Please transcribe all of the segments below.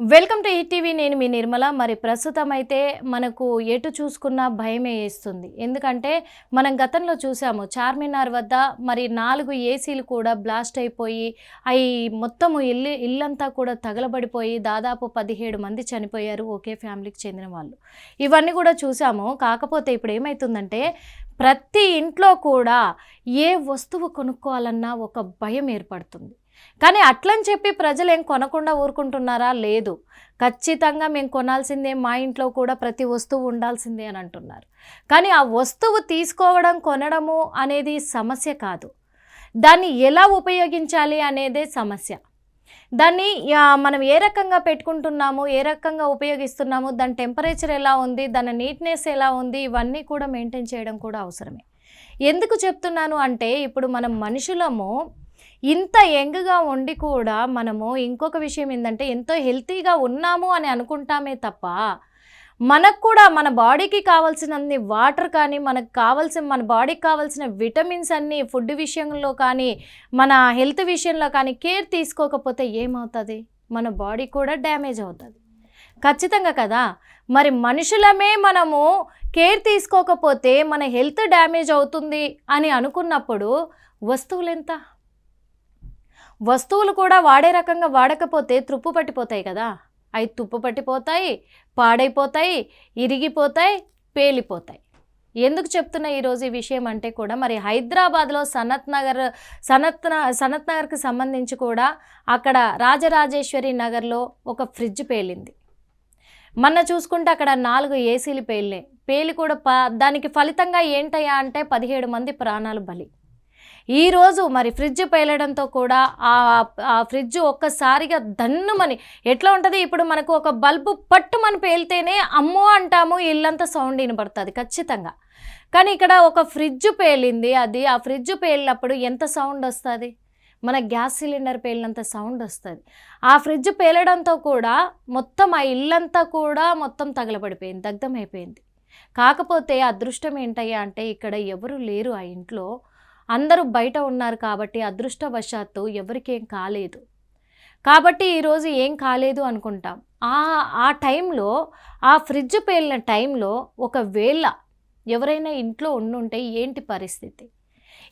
Welcome to TV నేను మీ నిర్మల. మరి ప్రస్తుతం అయితే మనకు ఎటు చూసుకున్నా భయమే వేస్తుంది. ఎందుకంటే మనం గతంలో చూసాము చార్మినార్ వద్ద మరి నాలుగు ఏసీలు కూడా బ్లాస్ట్ అయిపోయి అవి మొత్తము ఇల్లు ఇల్లంతా కూడా తగలబడిపోయి దాదాపు పదిహేడు మంది చనిపోయారు ఒకే ఫ్యామిలీకి చెందిన వాళ్ళు. ఇవన్నీ కూడా చూసాము. కాకపోతే ఇప్పుడు ఏమవుతుందంటే ప్రతి ఇంట్లో కూడా ఏ వస్తువు కొనుక్కోవాలన్నా ఒక భయం ఏర్పడుతుంది. కానీ అట్లని చెప్పి ప్రజలు ఏం కొనకుండా ఊరుకుంటున్నారా? లేదు. ఖచ్చితంగా మేము కొనాల్సిందే మా ఇంట్లో కూడా ప్రతి వస్తువు ఉండాల్సిందే అని అంటున్నారు. కానీ ఆ వస్తువు తీసుకోవడం కొనడము అనేది సమస్య కాదు. దాన్ని ఎలా ఉపయోగించాలి అనేదే సమస్య. దాన్ని మనం ఏ రకంగా పెట్టుకుంటున్నాము ఏ రకంగా ఉపయోగిస్తున్నాము దాని టెంపరేచర్ ఎలా ఉంది దాని నీట్నెస్ ఎలా ఉంది ఇవన్నీ కూడా మెయింటైన్ చేయడం కూడా అవసరమే. ఎందుకు చెప్తున్నాను అంటే ఇప్పుడు మనం మనుషులము ఇంత యంగ్గా ఉండి కూడా మనము ఇంకొక విషయం ఏంటంటే ఎంతో హెల్తీగా ఉన్నాము అని అనుకుంటామే తప్ప మనకు కూడా మన బాడీకి కావాల్సినన్ని వాటర్ కానీ మనకు కావాల్సిన మన బాడీకి కావాల్సిన విటమిన్స్ అన్నీ ఫుడ్ విషయంలో కానీ మన హెల్త్ విషయంలో కానీ కేర్ తీసుకోకపోతే ఏమవుతుంది? మన బాడీ కూడా డ్యామేజ్ అవుతుంది. ఖచ్చితంగా కదా? మరి మనుషులమే మనము కేర్ తీసుకోకపోతే మన హెల్త్ డ్యామేజ్ అవుతుంది అని అనుకున్నప్పుడు వస్తువులు ఎంత? వస్తువులు కూడా వాడే రకంగా వాడకపోతే తుప్పు పట్టిపోతాయి కదా. అవి తుప్పు పట్టిపోతాయి పాడైపోతాయి ఇరిగిపోతాయి పేలిపోతాయి. ఎందుకు చెప్తున్నా ఈరోజు ఈ విషయం అంటే కూడా మరి హైదరాబాద్లో సనత్ నగర్ సనత్ న- సనత్ నగర్కి సంబంధించి కూడా అక్కడ రాజరాజేశ్వరి నగర్లో ఒక ఫ్రిడ్జ్ పేలింది. మొన్న చూసుకుంటే అక్కడ నాలుగు ఏసీలు పేలినాయి. పేలి కూడా ప దానికి ఫలితంగా ఏంటయ్యా అంటే పదిహేడు మంది ప్రాణాలు బలి. ఈరోజు మరి ఫ్రిడ్జ్ పేలడంతో కూడా ఆ ఫ్రిడ్జ్ ఒక్కసారిగా దన్నుమని ఎట్లా ఉంటుంది? ఇప్పుడు మనకు ఒక బల్బు పట్టుమని పేలితేనే అమ్మో అంటాము ఇల్లంతా సౌండ్ వినపడుతుంది ఖచ్చితంగా. కానీ ఇక్కడ ఒక ఫ్రిడ్జ్ పేలింది అది ఆ ఫ్రిడ్జ్ పేలినప్పుడు ఎంత సౌండ్ వస్తుంది? మన గ్యాస్ సిలిండర్ పేలినంత సౌండ్ వస్తుంది. ఆ ఫ్రిడ్జ్ పేలడంతో కూడా మొత్తం ఆ ఇల్లంతా కూడా మొత్తం తగలబడిపోయింది దగ్ధమైపోయింది. కాకపోతే అదృష్టం ఏంటయ్యా అంటే ఇక్కడ ఎవరు లేరు ఆ ఇంట్లో. అందరూ బయట ఉన్నారు కాబట్టి అదృష్టవశాత్తు ఎవరికేం కాలేదు. కాబట్టి ఈరోజు ఏం కాలేదు అనుకుంటాం. ఆ ఆ టైంలో ఆ ఫ్రిడ్జ్ పేలిన టైంలో ఒకవేళ ఎవరైనా ఇంట్లో ఉండుంటే ఏంటి పరిస్థితి?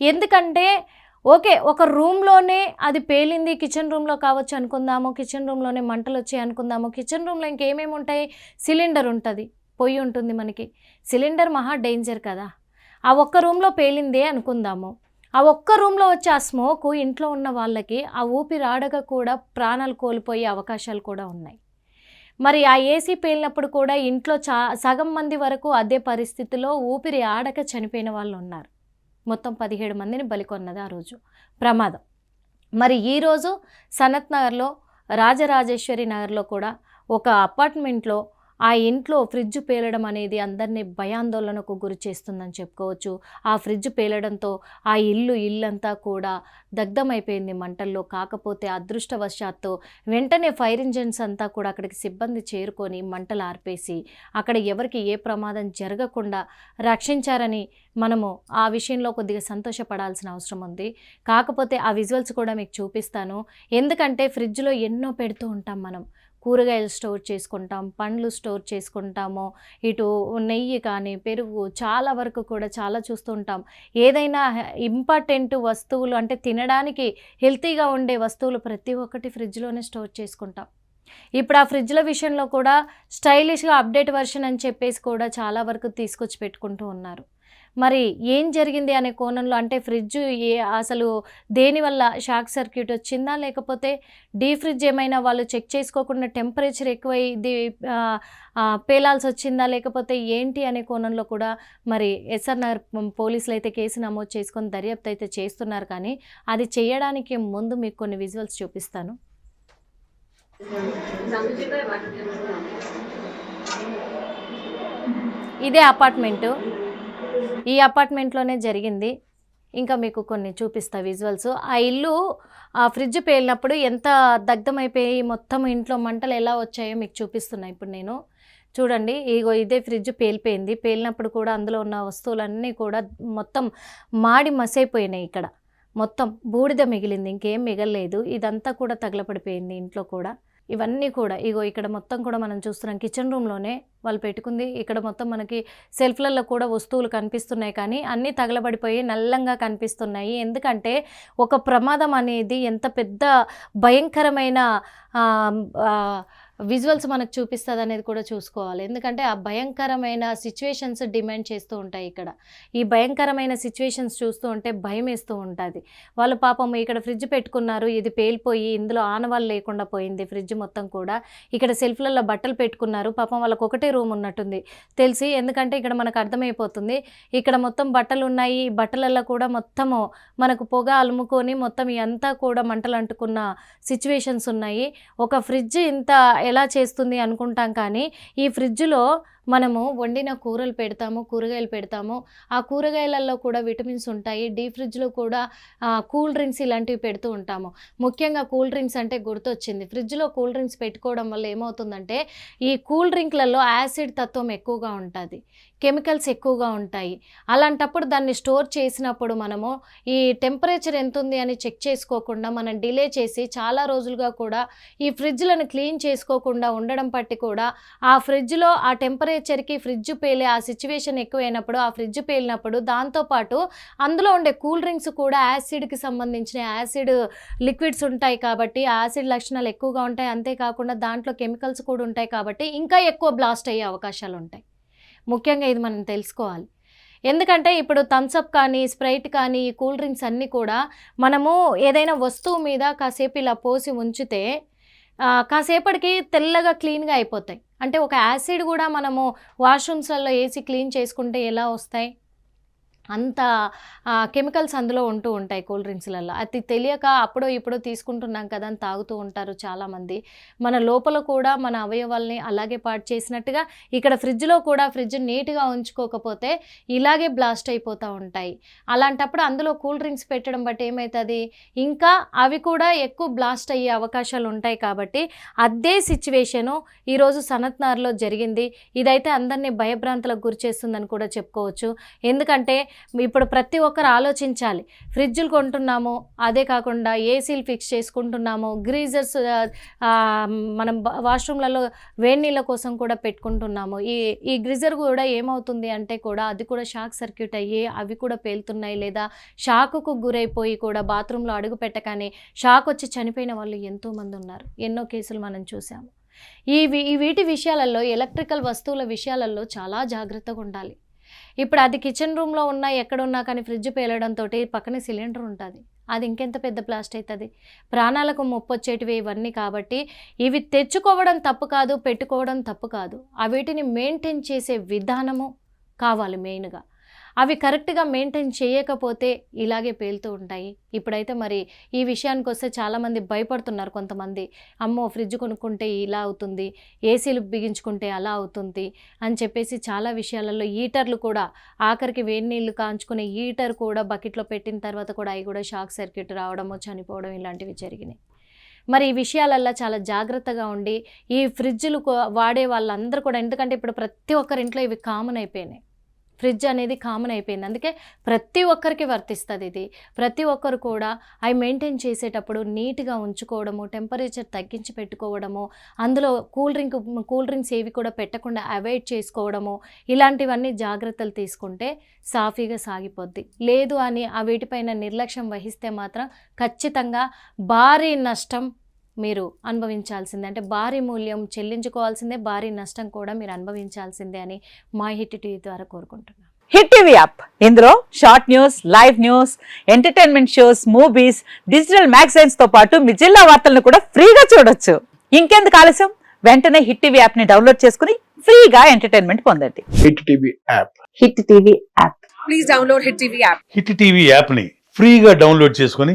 ఎందుకంటే ఓకే ఒక రూమ్లోనే అది పేలింది కిచెన్ రూమ్లో కావచ్చు అనుకుందాము కిచెన్ రూమ్లోనే మంటలు వచ్చాయి అనుకుందాము కిచెన్ రూమ్లో ఇంకేమేమి ఉంటాయి సిలిండర్ ఉంటుంది పొయ్యి ఉంటుంది మనకి. సిలిండర్ మహా డేంజర్ కదా. ఆ ఒక్క రూమ్లో పేలిందే అనుకుందాము. ఆ ఒక్క రూమ్లో వచ్చే ఆ స్మోక్ ఇంట్లో ఉన్న వాళ్ళకి ఆ ఊపిరి ఆడక కూడా ప్రాణాలు కోల్పోయే అవకాశాలు కూడా ఉన్నాయి. మరి ఆ ఏసీ పేలినప్పుడు కూడా ఇంట్లో చా సగం మంది వరకు అదే పరిస్థితిలో ఊపిరి ఆడక చనిపోయిన వాళ్ళు ఉన్నారు. మొత్తం పదిహేడు మందిని బలికొన్నది ఆ రోజు. ప్రమాదం. మరి ఈరోజు సనత్ నగర్లో రాజరాజేశ్వరి నగర్లో కూడా ఒక అపార్ట్మెంట్లో ఆ ఇంట్లో ఫ్రిడ్జ్ పేలడం అనేది అందరినీ భయాందోళనకు గురి చేస్తుందని చెప్పుకోవచ్చు. ఆ ఫ్రిడ్జ్ పేలడంతో ఆ ఇల్లు ఇల్లంతా కూడా దగ్ధమైపోయింది మంటల్లో. కాకపోతే అదృష్టవశాత్తు వెంటనే ఫైర్ ఇంజన్స్ అంతా కూడా అక్కడికి సిబ్బంది చేరుకొని మంటలు ఆర్పేసి అక్కడ ఎవరికి ఏ ప్రమాదం జరగకుండా రక్షించారని మనము ఆ విషయంలో కొద్దిగా సంతోషపడాల్సిన అవసరం ఉంది. కాకపోతే ఆ విజువల్స్ కూడా మీకు చూపిస్తాను. ఎందుకంటే ఫ్రిడ్జ్లో ఎన్నో పెడుతూ ఉంటాం మనం. కూరగాయలు స్టోర్ చేసుకుంటాం పండ్లు స్టోర్ చేసుకుంటాము ఇటు నెయ్యి కానీ పెరుగు చాలా వరకు కూడా చాలా చూస్తుంటాం ఏదైనా ఇంపార్టెంట్ వస్తువులు అంటే తినడానికి హెల్తీగా ఉండే వస్తువులు ప్రతి ఒక్కటి ఫ్రిడ్జ్లోనే స్టోర్ చేసుకుంటాం. ఇప్పుడు ఆ ఫ్రిడ్జ్ల విషయంలో కూడా స్టైలిష్గా అప్డేట్ వర్షన్ అని చెప్పేసి కూడా చాలా వరకు తీసుకొచ్చి పెట్టుకుంటూ ఉన్నారు. మరి ఏం జరిగింది అనే కోణంలో అంటే ఫ్రిడ్జ్ ఏ అసలు దేనివల్ల షాక్ సర్క్యూట్ వచ్చిందా? లేకపోతే డీ ఫ్రిడ్జ్ ఏమైనా వాళ్ళు చెక్ చేసుకోకుండా టెంపరేచర్ ఎక్కువై ఇది పేలాల్సి వచ్చిందా? లేకపోతే ఏంటి అనే కోణంలో కూడా మరి ఎస్ఆర్ నగర్ పోలీసులు అయితే కేసు నమోదు చేసుకొని దర్యాప్తు అయితే చేస్తున్నారు. కానీ అది చేయడానికి ముందు మీకు కొన్ని విజువల్స్ చూపిస్తాను. ఇదే అపార్ట్మెంటు. ఈ అపార్ట్మెంట్లోనే జరిగింది. ఇంకా మీకు కొన్ని చూపిస్తా విజువల్స్. ఆ ఇల్లు ఆ ఫ్రిడ్జ్ పేలినప్పుడు ఎంత దగ్ధమైపోయి మొత్తం ఇంట్లో మంటలు ఎలా వచ్చాయో మీకు చూపిస్తున్నా ఇప్పుడు నేను. చూడండి ఇగో ఇదే ఫ్రిడ్జ్ పేలిపోయింది. పేలినప్పుడు కూడా అందులో ఉన్న వస్తువులన్నీ కూడా మొత్తం మాడి మసైపోయినాయి ఇక్కడ. మొత్తం బూడిద మిగిలింది ఇంకేం మిగలలేదు. ఇదంతా కూడా తగలపడిపోయింది ఇంట్లో కూడా. ఇవన్నీ కూడా ఇగో ఇక్కడ మొత్తం కూడా మనం చూస్తున్నాం కిచెన్ రూమ్లోనే వాళ్ళు పెట్టుకుంది. ఇక్కడ మొత్తం మనకి సెల్ఫ్లలో కూడా వస్తువులు కనిపిస్తున్నాయి కానీ అన్నీ తగలబడిపోయి నల్లంగా కనిపిస్తున్నాయి. ఎందుకంటే ఒక ప్రమాదం అనేది ఎంత పెద్ద భయంకరమైన విజువల్స్ మనకు చూపిస్తుంది అనేది కూడా చూసుకోవాలి. ఎందుకంటే ఆ భయంకరమైన సిచ్యువేషన్స్ డిమాండ్ చేస్తూ ఉంటాయి ఇక్కడ. ఈ భయంకరమైన సిచ్యువేషన్స్ చూస్తూ ఉంటే భయం వేస్తూ ఉంటుంది. వాళ్ళు పాపం ఇక్కడ ఫ్రిడ్జ్ పెట్టుకున్నారు ఇది పేలిపోయి ఇందులో ఆనవాళ్ళు లేకుండా పోయింది ఫ్రిడ్జ్ మొత్తం కూడా. ఇక్కడ సెల్ఫ్లలో బట్టలు పెట్టుకున్నారు పాపం వాళ్ళకి ఒకటే రూమ్ ఉన్నట్టుంది. తెలిసి ఎందుకంటే ఇక్కడ మనకు అర్థమైపోతుంది ఇక్కడ మొత్తం బట్టలు ఉన్నాయి బట్టలలో కూడా మొత్తము మనకు పొగ అలుముకొని మొత్తం ఇదంతా కూడా మంటలు అంటుకున్న సిచ్యువేషన్స్ ఉన్నాయి. ఒక ఫ్రిడ్జ్ ఇంత ఎలా చేస్తుంది అనుకుంటాం కానీ ఈ ఫ్రిడ్జ్లో మనము వండిన కూరలు పెడతాము కూరగాయలు పెడతాము. ఆ కూరగాయలలో కూడా విటమిన్స్ ఉంటాయి. డీ ఫ్రిడ్జ్లో కూడా కూల్ డ్రింక్స్ ఇలాంటివి పెడుతూ ఉంటాము. ముఖ్యంగా కూల్ డ్రింక్స్ అంటే గుర్తొచ్చింది. ఫ్రిడ్జ్లో కూల్ డ్రింక్స్ పెట్టుకోవడం వల్ల ఏమవుతుందంటే ఈ కూల్ డ్రింక్లలో యాసిడ్ తత్వం ఎక్కువగా ఉంటుంది. కెమికల్స్ ఎక్కువగా ఉంటాయి. అలాంటప్పుడు దాన్ని స్టోర్ చేసినప్పుడు మనము ఈ టెంపరేచర్ ఎంత ఉంది అని చెక్ చేసుకోకుండా మనం డిలే చేసి చాలా రోజులుగా కూడా ఈ ఫ్రిడ్జ్లను క్లీన్ చేసుకోకుండా ఉండడం పట్టి కూడా ఆ ఫ్రిడ్జ్లో ఆ టెంపరేచర్కి ఫ్రిడ్జ్ పేలే ఆ సిచ్యువేషన్ ఎక్కువైనప్పుడు ఆ ఫ్రిడ్జ్ పేలినప్పుడు దాంతోపాటు అందులో ఉండే కూల్ డ్రింక్స్ కూడా యాసిడ్కి సంబంధించిన యాసిడ్ లిక్విడ్స్ ఉంటాయి కాబట్టి యాసిడ్ లక్షణాలు ఎక్కువగా ఉంటాయి. అంతేకాకుండా దాంట్లో కెమికల్స్ కూడా ఉంటాయి కాబట్టి ఇంకా ఎక్కువ బ్లాస్ట్ అయ్యే అవకాశాలు ఉంటాయి. ముఖ్యంగా ఇది మనం తెలుసుకోవాలి. ఎందుకంటే ఇప్పుడు థమ్స్అప్ కానీ స్ప్రైట్ కానీ ఈ కూల్ డ్రింక్స్ అన్నీ కూడా మనము ఏదైనా వస్తువు మీద కాసేపు ఇలా పోసి ఉంచితే కాసేపటికి తెల్లగా క్లీన్గా అయిపోతాయి. అంటే ఒక యాసిడ్ కూడా మనము వాష్రూమ్స్లలో వేసి క్లీన్ చేసుకుంటే ఎలా వస్తాయి? అంత కెమికల్స్ అందులో ఉంటూ ఉంటాయి కూల్ డ్రింక్స్లలో అది తెలియక అప్పుడో ఇప్పుడో తీసుకుంటున్నాం కదా అని తాగుతూ ఉంటారు చాలామంది. మన లోపల కూడా మన అవయవాల్ని అలాగే పాడు చేసినట్టుగా ఇక్కడ ఫ్రిడ్జ్లో కూడా ఫ్రిడ్జ్ నీట్గా ఉంచుకోకపోతే ఇలాగే బ్లాస్ట్ అయిపోతూ ఉంటాయి. అలాంటప్పుడు అందులో కూల్ డ్రింక్స్ పెట్టడం బట్టి ఏమవుతుంది ఇంకా అవి కూడా ఎక్కువ బ్లాస్ట్ అయ్యే అవకాశాలు ఉంటాయి కాబట్టి అదే సిచ్యువేషను ఈరోజు సనత్నార్లో జరిగింది. ఇదైతే అందరినీ భయభ్రాంతులకు గురి చేస్తుందని కూడా చెప్పుకోవచ్చు. ఎందుకంటే ఇప్పుడు ప్రతి ఒక్కరు ఆలోచించాలి. ఫ్రిడ్జ్లు కొంటున్నాము అదే కాకుండా ఏసీలు ఫిక్స్ చేసుకుంటున్నాము గ్రీజర్స్ మనం వాష్రూమ్లలో వేడి నీళ్ళ కోసం కూడా పెట్టుకుంటున్నాము. ఈ ఈ గ్రీజర్ కూడా ఏమవుతుంది అంటే కూడా అది కూడా షాక్ సర్క్యూట్ అయ్యి అవి కూడా పేలుతున్నాయి లేదా షాకుకు గురైపోయి కూడా బాత్రూంలో అడుగు పెట్టగానే షాక్ వచ్చి చనిపోయిన వాళ్ళు ఎంతోమంది ఉన్నారు. ఎన్నో కేసులు మనం చూసాము ఈ ఈ వీటి విషయాలలో ఎలక్ట్రికల్ వస్తువుల విషయాలలో చాలా జాగ్రత్తగా ఉండాలి. ఇప్పుడు అది కిచెన్ రూమ్లో ఉన్నా ఎక్కడున్నా కానీ ఫ్రిడ్జ్ పేలడంతో పక్కనే సిలిండర్ ఉంటుంది. అది ఇంకెంత పెద్ద బ్లాస్ట్ అవుతుంది ప్రాణాలకు ముప్పు వచ్చేటివి ఇవన్నీ కాబట్టి ఇవి తెచ్చుకోవడం తప్పు కాదు పెట్టుకోవడం తప్పు కాదు. ఆ వీటిని మెయింటైన్ చేసే విధానము కావాలి మెయిన్గా అవి కరెక్ట్గా మెయింటైన్ చేయకపోతే ఇలాగే పేలుతూ ఉంటాయి. ఇప్పుడైతే మరి ఈ విషయానికి వస్తే చాలామంది భయపడుతున్నారు కొంతమంది. అమ్మో ఫ్రిడ్జ్ కొనుక్కుంటే ఇలా అవుతుంది ఏసీలు బిగించుకుంటే అలా అవుతుంది అని చెప్పేసి చాలా విషయాలలో హీటర్లు కూడా ఆఖరికి వేడి నీళ్ళు కాంచుకునే హీటర్ కూడా బకెట్లో పెట్టిన తర్వాత కూడా అవి కూడా షాక్ సర్క్యూట్ రావడము చనిపోవడం ఇలాంటివి జరిగినాయి. మరి ఈ విషయాలల్లో చాలా జాగ్రత్తగా ఉండి ఈ ఫ్రిడ్జ్లు వాడే వాళ్ళందరూ కూడా ఎందుకంటే ఇప్పుడు ప్రతి ఒక్కరింట్లో ఇవి కామన్ అయిపోయినాయి. ఫ్రిడ్జ్ అనేది కామన్ అయిపోయింది. అందుకే ప్రతి ఒక్కరికి వర్తిస్తుంది ఇది. ప్రతి ఒక్కరు కూడా అవి మెయింటైన్ చేసేటప్పుడు నీట్గా ఉంచుకోవడము టెంపరేచర్ తగ్గించి పెట్టుకోవడము అందులో కూల్ డ్రింక్ కూల్ డ్రింక్స్ ఏవి కూడా పెట్టకుండా అవాయిడ్ చేసుకోవడము ఇలాంటివన్నీ జాగ్రత్తలు తీసుకుంటే సాఫీగా సాగిపోద్ది. లేదు అని ఆ వీటిపైన నిర్లక్ష్యం వహిస్తే మాత్రం ఖచ్చితంగా భారీ నష్టం మీరు అనుభవించాల్సిందే. అంటే భారీ మూల్యం చెల్లించుకోవాల్సిందే భారీ నష్టం కూడా మీరు అనుభవించాల్సిందే అని మా హిట్ టీవీ ద్వారా కోరుకుంటున్నాను హిట్ టీవీ యాప్. ఇందులో short news live news entertainment shows movies digital మ్యాగజైన్స్తో పాటు మీ జిల్లా వార్తలను కూడా ఫ్రీగా చూడొచ్చు. ఇంకెందుకు ఆలస్యం? వెంటనే హిట్ టీవీ యాప్ని డౌన్లోడ్ చేసుకుని ఫ్రీగా ఎంటర్టైన్మెంట్ పొందండి. Hit TV app. Hit TV app. Please download Hit TV app. Hit TV యాప్ని ఫ్రీగా డౌన్లోడ్ చేసుకొని